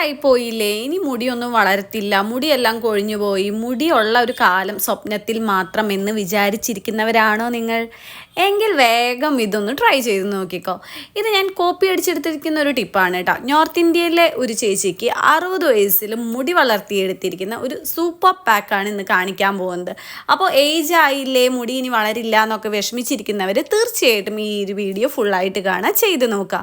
വയസ്സായി പോയില്ലേ ഇനി മുടിയൊന്നും വളരത്തില്ല. മുടിയെല്ലാം കൊഴിഞ്ഞു പോയി. മുടിയുള്ള ഒരു കാലം സ്വപ്നത്തിൽ മാത്രം എന്ന് വിചാരിച്ചിരിക്കുന്നവരാണോ നിങ്ങൾ? എങ്കിൽ വേഗം ഇതൊന്ന് ട്രൈ ചെയ്ത് നോക്കിക്കോ. ഇത് ഞാൻ കോപ്പി അടിച്ചെടുത്തിരിക്കുന്ന ഒരു ടിപ്പാണ് കേട്ടോ നോർത്ത് ഇന്ത്യയിലെ ഒരു ചേച്ചിക്ക് അറുപത് വയസ്സിൽ മുടി വളർത്തിയെടുത്തിരിക്കുന്ന ഒരു സൂപ്പർ പാക്കാണ് ഇന്ന് കാണിക്കാൻ പോകുന്നത്. അപ്പോൾ ഏജ് ആയില്ലേ മുടി ഇനി വളരില്ല എന്നൊക്കെ വിഷമിച്ചിരിക്കുന്നവർ തീർച്ചയായിട്ടും ഈ ഒരു വീഡിയോ ഫുള്ളായിട്ട് കാണാൻ ചെയ്ത് നോക്കുക.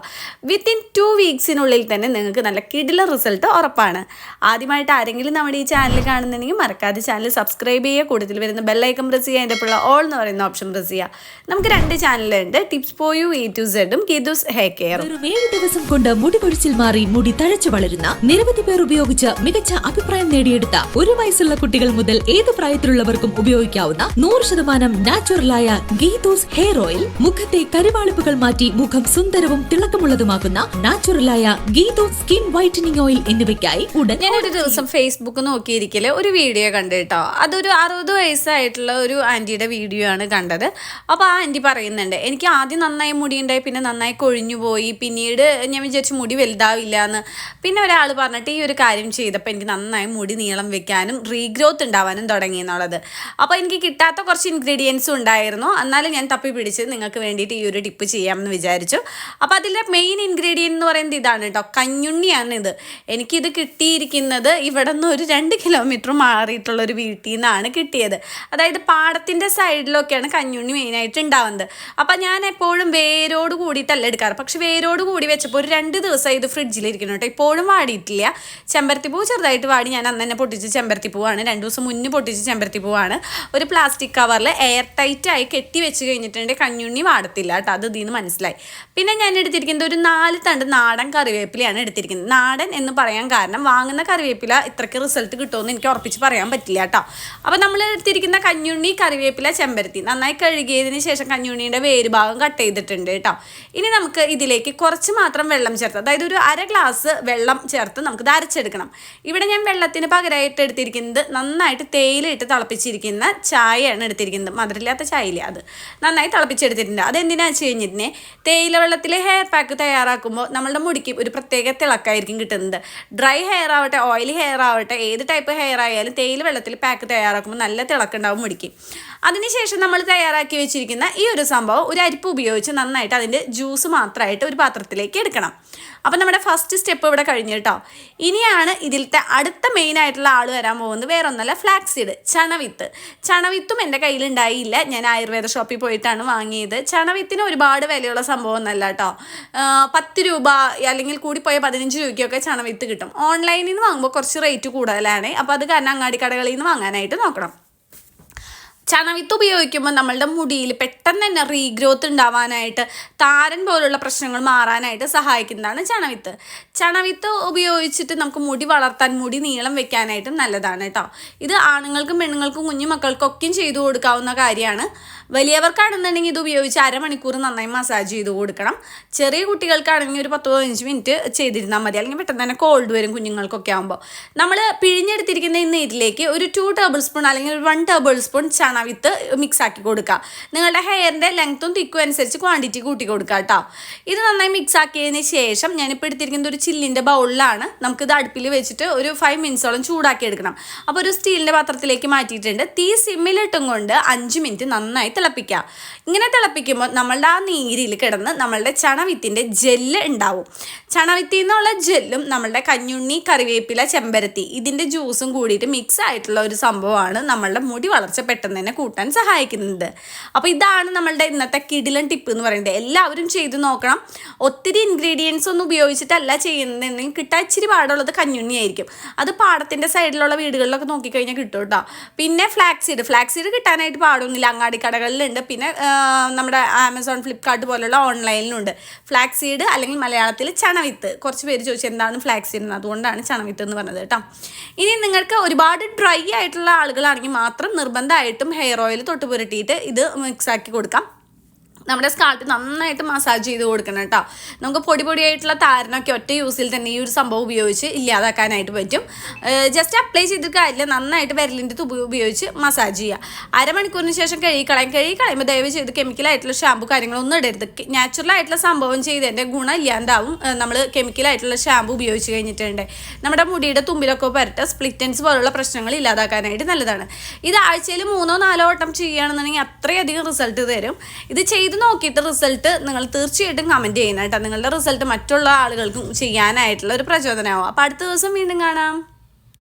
വിത്തിൻ ടു വീക്സിനുള്ളിൽ തന്നെ നിങ്ങൾക്ക് നല്ല കിടില റിസൾട്ട് ഉറപ്പാണ്. ആദ്യമായിട്ട് ആരെങ്കിലും നമ്മുടെ ഈ ചാനൽ കാണുന്നുണ്ടെങ്കിൽ മറക്കാതെ ചാനൽ സബ്സ്ക്രൈബ് ചെയ്യുക. കൂടുതൽ വരുന്ന ബെല്ലൈക്കൺ പ്രസ് ചെയ്യുക. അതിന്റെ പിള്ള ഓൾ എന്ന് പറയുന്ന ഓപ്ഷൻ പ്രസ് ചെയ്യുക. നമുക്ക് രണ്ട് ചാനലുണ്ട്. Tips for you A to സെഡും കിദുസ് ഹെയർ കെയറും. ഒരു ഏഴ് ദിവസം കൊണ്ട് മുടി കൊഴിച്ചിൽ മാറി മുടി തഴച്ചു വളരുന്ന നിരവധി പേർ ഉപയോഗിച്ച് മികച്ച അഭിപ്രായം നേടിയെടുത്ത ഒരു വയസ്സുള്ള കുട്ടികൾ മുതൽ ഏത് പ്രായത്തിലുള്ളവർക്കും ഉപയോഗിക്കാവുന്ന നൂറ് ശതമാനം നാച്ചുറലായ ഗീതോസ് ഹെയർ ഓയിൽ മുഖത്തെ കരുവാളിപ്പുകൾ മാറ്റി മുഖം സുന്ദരവും തിളക്കമുള്ളതുമാക്കുന്ന നാച്ചുറലായ ഗീതോസ് സ്കിൻ വൈറ്റനിങ് ഓയിൽ എന്നിവയ്ക്കായി ഉടൻ ഒരു ദിവസം ഫേസ്ബുക്ക് നോക്കിയിരിക്കൽ ഒരു വീഡിയോ കണ്ടു കേട്ടോ. അതൊരു അറുപത് വയസ്സായിട്ടുള്ള ഒരു ആന്റിയുടെ വീഡിയോ ആണ് കണ്ടത്. അപ്പൊ ആ ആന്റി പറയുന്നുണ്ട് എനിക്ക് ആദ്യം നന്നായി മുടി ഉണ്ടായി പിന്നെ നന്നായി കൊഴിഞ്ഞു പോയി പിന്നീട് ഞാൻ വിചാരിച്ചു മുടി വലുതാവില്ല എന്ന്. പിന്നെ ഒരാൾ പറഞ്ഞിട്ട് ഈ ഒരു കാര്യം ചെയ്തപ്പോൾ എനിക്ക് നന്നായി മുടി നീളം വെക്കാനും റീഗ്രോത്ത് ഉണ്ടാവാനും തുടങ്ങി എന്നുള്ളത്. അപ്പോൾ എനിക്ക് കിട്ടാത്ത കുറച്ച് ഇൻഗ്രീഡിയൻസും ഉണ്ടായിരുന്നു. എന്നാലും ഞാൻ തപ്പി പിടിച്ച് നിങ്ങൾക്ക് വേണ്ടിയിട്ട് ഈ ഒരു ടിപ്പ് ചെയ്യാമെന്ന് വിചാരിച്ചു. അപ്പോൾ അതിലെ മെയിൻ ഇൻഗ്രീഡിയന്റ് എന്ന് പറയുന്നത് ഇതാണ് കേട്ടോ കഞ്ഞുണ്ണിയാണ് ഇത്. എനിക്കിത് കിട്ടിയിരിക്കുന്നത് ഇവിടെ നിന്ന് ഒരു രണ്ട് കിലോമീറ്റർ മാറിയിട്ടുള്ള ഒരു വീട്ടിൽ നിന്നാണ് കിട്ടിയത് അതായത് പാടത്തിന്റെ സൈഡിലൊക്കെയാണ് കഞ്ഞുണ്ണി മെയിനായിട്ട് ഉണ്ടാവുന്നത്. അപ്പം ഞാൻ എപ്പോഴും വേരോട് കൂടിയിട്ടല്ല എടുക്കാറ്. പക്ഷെ വേരോട് കൂടി വെച്ചപ്പോൾ ഒരു രണ്ട് ദിവസം ഇത് ഫ്രിഡ്ജിലിരിക്കണം കേട്ടോ. ഇപ്പോഴും വാടിയിട്ടില്ല. ചെമ്പരത്തിപ്പൂ ചെറുതായിട്ട് വാടി. ഞാൻ അന്ന് തന്നെ പൊട്ടിച്ച് ചെമ്പരത്തിപ്പൂവാണ് രണ്ട് ദിവസം മുന്നേ പൊട്ടിച്ച് ചെമ്പരത്തിപ്പൂവാണ് ഒരു പ്ലാസ്റ്റിക് കവറിൽ എയർ ടൈറ്റ് ആയി കെട്ടി വെച്ച് കഴിഞ്ഞിട്ടുണ്ടെങ്കിൽ കഞ്ഞുണ്ണി വാടത്തില്ല കേട്ടോ. അത് ഇതിൽ നിന്ന് മനസ്സിലായി. പിന്നെ ഞാൻ എടുത്തിരിക്കുന്നത് ഒരു നാല് തണ്ട് നാടൻ കറിവേപ്പിലയാണ് എടുത്തിരിക്കുന്നത്. നാടൻ എന്ന് പറയാൻ കാരണം വാങ്ങുന്ന കറിവേപ്പില ഇത്രയ്ക്ക് റിസൾട്ട് കിട്ടുമെന്ന് എനിക്ക് ഉറപ്പിച്ച് പറയാൻ പറ്റില്ല കേട്ടോ. അപ്പോൾ നമ്മൾ എടുത്തിരിക്കുന്ന കഞ്ഞുണ്ണി കറിവേപ്പില ചെമ്പരത്തി നന്നായി കഴുകിയതിന് ശേഷം കഞ്ഞുണ്ണിയുടെ വേര് ഭാഗം കട്ട് ചെയ്തിട്ടുണ്ട് കേട്ടോ ഇനി നമുക്ക് ഇതിലേക്ക് കുറച്ച് മാത്രം വെള്ളം ചേർത്ത് അതായത് ഒരു അര ഗ്ലാസ് വെള്ളം ചേർത്ത് നമുക്ക് ഇത് അരച്ചെടുക്കണം. ഇവിടെ ഞാൻ വെള്ളത്തിന് പകരമായിട്ട് എടുത്തിരിക്കുന്നത് നന്നായിട്ട് തേയിലയിട്ട് തിളപ്പിച്ചിരിക്കുന്ന ചായയാണ് എടുത്തിരിക്കുന്നത് മധുരമില്ലാത്ത ചായയില്ല അത്. നന്നായി തിളപ്പിച്ചെടുത്തിട്ടുണ്ട്. അതെന്തിനാ വെച്ച് കഴിഞ്ഞിട്ടുണ്ടെങ്കിൽ തേയില വെള്ളത്തിൽ ഹെയർ പാക്ക് തയ്യാറാക്കുമ്പോൾ നമ്മളുടെ മുടിക്ക് ഒരു പ്രത്യേക തിളക്കായിരിക്കും കിട്ടുന്നത്. ഡ്രൈ ഹെയർ ആവട്ടെ ഓയിലി ഹെയർ ആവട്ടെ ഏത് ടൈപ്പ് ഹെയർ ആയാലും തേയില വെള്ളത്തിൽ പാക്ക് തയ്യാറാക്കുമ്പോൾ നല്ല തിളക്കുണ്ടാവും മുടിക്ക്. അതിനുശേഷം നമ്മൾ തയ്യാറാക്കി വെച്ചിരിക്കുന്ന ഈ ഒരു സംഭവം ഒരു അരിപ്പ് ഉപയോഗിച്ച് നന്നായിട്ട് അതിന്റെ ജ്യൂസ് മാത്രമായിട്ട് ഒരു പാത്രത്തിലേക്ക് എടുക്കണം. അപ്പം നമ്മുടെ ഫസ്റ്റ് സ്റ്റെപ്പ് ഇവിടെ കഴിഞ്ഞു കേട്ടോ. ഇനിയാണ് ഇതിലത്തെ അടുത്ത മെയിൻ ആയിട്ടുള്ള ആൾ വരാൻ പോകുന്നത് വേറെ ഒന്നല്ല ഫ്ലാക്സീഡ് ചണവിത്ത്. ചണവിത്തും എന്റെ കയ്യിലുണ്ടായില്ല ഞാൻ ആയുർവേദ ഷോപ്പിൽ പോയിട്ടാണ് വാങ്ങിയത്. ചണവിത്തിന് ഒരുപാട് വിലയുള്ള സംഭവം ഒന്നല്ല കേട്ടോ. പത്ത് രൂപ അല്ലെങ്കിൽ കൂടി പോയ പതിനഞ്ച് രൂപയ്ക്കൊക്കെ ചണവിത്ത് കിട്ടും. ഓൺലൈനിൽ നിന്ന് വാങ്ങുമ്പോൾ കുറച്ച് റേറ്റ് കൂടുതലാണ്. അപ്പോൾ അത് കാരണം അങ്ങാടി കടകളിൽ നിന്ന് വാങ്ങാനായിട്ട് നോക്കണം. ചണവിത്ത് ഉപയോഗിക്കുമ്പോൾ നമ്മളുടെ മുടിയിൽ പെട്ടെന്ന് തന്നെ റീഗ്രോത്ത് ഉണ്ടാവാനായിട്ട് താരൻ പോലുള്ള പ്രശ്നങ്ങൾ മാറാനായിട്ട് സഹായിക്കുന്നതാണ് ചണവിത്ത് ചണവിത്ത് ഉപയോഗിച്ചിട്ട് നമുക്ക് മുടി വളർത്താൻ മുടി നീളം വെക്കാനായിട്ടും നല്ലതാണ് കേട്ടോ. ഇത് ആണുങ്ങൾക്കും പെണ്ണുങ്ങൾക്കും കുഞ്ഞു മക്കൾക്കൊക്കെയും ചെയ്തു കൊടുക്കാവുന്ന കാര്യമാണ്. വലിയവർക്കാണെന്നുണ്ടെങ്കിൽ ഇത് ഉപയോഗിച്ച് അരമണിക്കൂർ നന്നായി മസാജ് ചെയ്ത് കൊടുക്കണം. ചെറിയ കുട്ടികൾക്കാണെങ്കിൽ ഒരു പത്ത് പതിനഞ്ച് മിനിറ്റ് ചെയ്തിരുന്നാൽ മതി. അല്ലെങ്കിൽ പെട്ടെന്ന് തന്നെ കോൾഡ് വരും കുഞ്ഞുങ്ങൾക്കൊക്കെ ആകുമ്പോൾ നമ്മൾ പിഴിഞ്ഞെടുത്തിരിക്കുന്ന ഈ നീരിലേക്ക് ഒരു ടു ടേബിൾ സ്പൂൺ അല്ലെങ്കിൽ ഒരു വൺ ടേബിൾ സ്പൂൺ ചണവിത്ത് മിക്സ് ആക്കി കൊടുക്കുക നിങ്ങളുടെ ഹെയറിന്റെ ലെങ്ത്തും തിക്കും അനുസരിച്ച് ക്വാണ്ടിറ്റി കൂട്ടി കൊടുക്കുക കേട്ടോ ഇത് നന്നായി മിക്സ് ആക്കിയതിന് ശേഷം ഞാനിപ്പോൾ എടുത്തിരിക്കുന്നത് ഒരു ചില്ലിന്റെ ബൗളിലാണ് ഇത് അടുപ്പിൽ വെച്ചിട്ട് ഒരു ഫൈവ് മിനിറ്റ്സോളം ചൂടാക്കി എടുക്കണം. അപ്പോൾ ഒരു സ്റ്റീലിന്റെ പാത്രത്തിലേക്ക് മാറ്റിയിട്ടുണ്ട്. തീ സിമ്മിലിട്ടും കൊണ്ട് അഞ്ച് മിനിറ്റ് നന്നായി തിളപ്പിക്കുക ഇങ്ങനെ തിളപ്പിക്കുമ്പോൾ നമ്മളുടെ ആ നീരിൽ കിടന്ന് നമ്മളുടെ ചണവിത്തിന്റെ ജെല്ല് ഉണ്ടാവും. ചണവിത്തിൽ നിന്നുള്ള ജെല്ലും നമ്മളുടെ കഞ്ഞുണ്ണി കറിവേപ്പില ചെമ്പരത്തി ഇതിന്റെ ജ്യൂസും കൂടിയിട്ട് മിക്സ് ആയിട്ടുള്ള ഒരു സംഭവമാണ് നമ്മളുടെ മുടി വളർച്ച പെട്ടെന്ന് തന്നെ കൂട്ടാൻ സഹായിക്കുന്നത് അപ്പോൾ ഇതാണ് നമ്മളുടെ ഇന്നത്തെ കിടിലൻ ടിപ്പ് എന്ന് പറയുന്നത്. എല്ലാവരും ചെയ്ത് നോക്കണം. ഒത്തിരി ഇൻഗ്രീഡിയൻസ് ഒന്നും ഉപയോഗിച്ചിട്ടല്ല ചെയ്യുന്നതെങ്കിൽ കിട്ടാൻ ഇച്ചിരി പാടുള്ളത് കഞ്ഞുണ്ണിയായിരിക്കും. അത് പാടത്തിന്റെ സൈഡിലുള്ള വീടുകളിലൊക്കെ നോക്കിക്കഴിഞ്ഞാൽ കിട്ടും കേട്ടോ പിന്നെ ഫ്ലാക്സ് സീഡ് ഫ്ലാക്സ് സീഡ് കിട്ടാനായിട്ട് പാടൊന്നുമില്ല. അങ്ങാടി കടകളിലുണ്ട്. പിന്നെ നമ്മുടെ ആമസോൺ ഫ്ലിപ്കാർട്ട് പോലുള്ള ഓൺലൈനിലുണ്ട് ഫ്ലാക്സ് സീഡ് അല്ലെങ്കിൽ മലയാളത്തിൽ ചണവിത്ത്. കുറച്ച് പേര് ചോദിച്ചു എന്താണ് ഫ്ലാക്സ് സീഡ് എന്ന്. അതുകൊണ്ടാണ് ചണവിത്ത് എന്ന് പറഞ്ഞത് കേട്ടോ ഇനി നിങ്ങൾക്ക് ഒരുപാട് ഡ്രൈ ആയിട്ടുള്ള ആളുകളാണെങ്കിൽ മാത്രം നിർബന്ധമായിട്ടും ഹെയർ ഓയിൽ തൊട്ട് പുരട്ടിയിട്ട് ഇത് മിക്സ് ആക്കി കൊടുക്കാം. നമ്മുടെ സ്കാൾപ്പിൽ നന്നായിട്ട് മസാജ് ചെയ്ത് കൊടുക്കണം കേട്ടോ നമുക്ക് പൊടി പൊടിയായിട്ടുള്ള താരനൊക്കെ ഒറ്റ യൂസിൽ തന്നെ ഈ ഒരു സംഭവം ഉപയോഗിച്ച് ഇല്ലാതാക്കാനായിട്ട് പറ്റും. ജസ്റ്റ് അപ്ലൈ ചെയ്തിട്ട് കാര്യമില്ല. നന്നായിട്ട് വിരലിന്റെ തുമ്പ് ഉപയോഗിച്ച് മസാജ് ചെയ്യുക അരമണിക്കൂറിന് ശേഷം കഴുകിക്കളയും കഴുകിക്കളയുമ്പോൾ കഴുകി കളയുമ്പോൾ ദയവ് ചെയ്ത് കെമിക്കലായിട്ടുള്ള ഷാമ്പു കാര്യങ്ങളൊന്നും ഇടരുത്. നാച്ചുറൽ ആയിട്ടുള്ള സംഭവം ചെയ്തതിന്റെ ഗുണം ഇല്ലാണ്ടാവും നമ്മൾ കെമിക്കലായിട്ടുള്ള ഷാമ്പു ഉപയോഗിച്ച് കഴിഞ്ഞിട്ടുണ്ട്. നമ്മുടെ മുടിയുടെ തുമ്പിലൊക്കെ പരട്ട സ്പ്ലിറ്റൻസ് പോലുള്ള പ്രശ്നങ്ങൾ ഇല്ലാതാക്കാനായിട്ട് നല്ലതാണ്. ഇത് ആഴ്ചയിൽ മൂന്നോ നാലോ വട്ടം ചെയ്യുകയാണെന്നുണ്ടെങ്കിൽ അത്രയധികം റിസൾട്ട് തരും. ഇത് ചെയ്ത് നോക്കിയിട്ട് റിസൾട്ട് നിങ്ങൾ തീർച്ചയായിട്ടും കമന്റ് ചെയ്യണം നിങ്ങളുടെ റിസൾട്ട് മറ്റുള്ള ആളുകൾക്കും ചെയ്യാനായിട്ടുള്ള ഒരു പ്രചോദനമാവും. അപ്പോൾ അടുത്ത ദിവസം വീണ്ടും കാണാം.